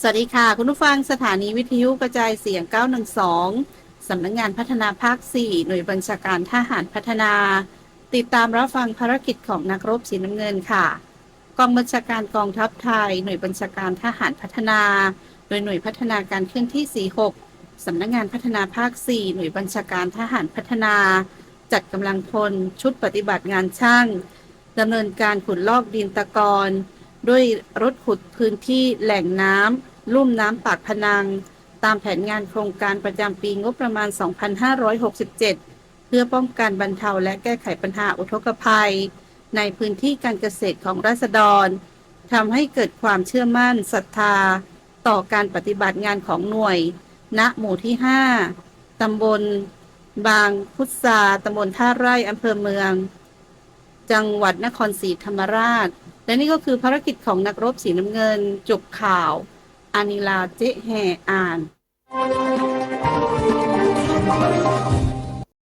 สวัสดีค่ะ คุณผู้ฟังสถานีวิทยุกระจายเสียง 912 สำนักงงานพัฒนาภาค 4 หน่วยบัญชาการทหารพัฒนา ติดตามรับฟังภารกิจของนักรบสีน้ำเงินค่ะ กองบัญชาการกองทัพไทย หน่วยบัญชาการทหารพัฒนา โดยหน่วยพัฒนาการเคลื่อนที่ 46 สำนักงงานพัฒนาภาค 4 หน่วยบัญชาการทหารพัฒนา จัดกำลังพลชุดปฏิบัติงานช่างดำเนินการขุดลอกดินตะกอน ด้วยรถขุดพื้นที่แหล่งน้ำลุ่มน้ำปากพนัง ตามแผนงานโครงการประจำปีงบประมาณ 2567 เพื่อป้องกันบรรเทาและแก้ไขปัญหาอุทกภัย ในพื้นที่การเกษตรของราษฎรทำให้เกิดความเชื่อมั่นศรัทธา ต่อการปฏิบัติงานของหน่วย ณ หมู่ที่ 5ตำบล บางพุทราตำบลท่าไร่อำเภอเมือง จังหวัดนครศรีธรรมราช และนี่ก็คือภารกิจของนักรบสีน้ำเงิน จบข่าว อานิลาเจ๊แห่อ่าน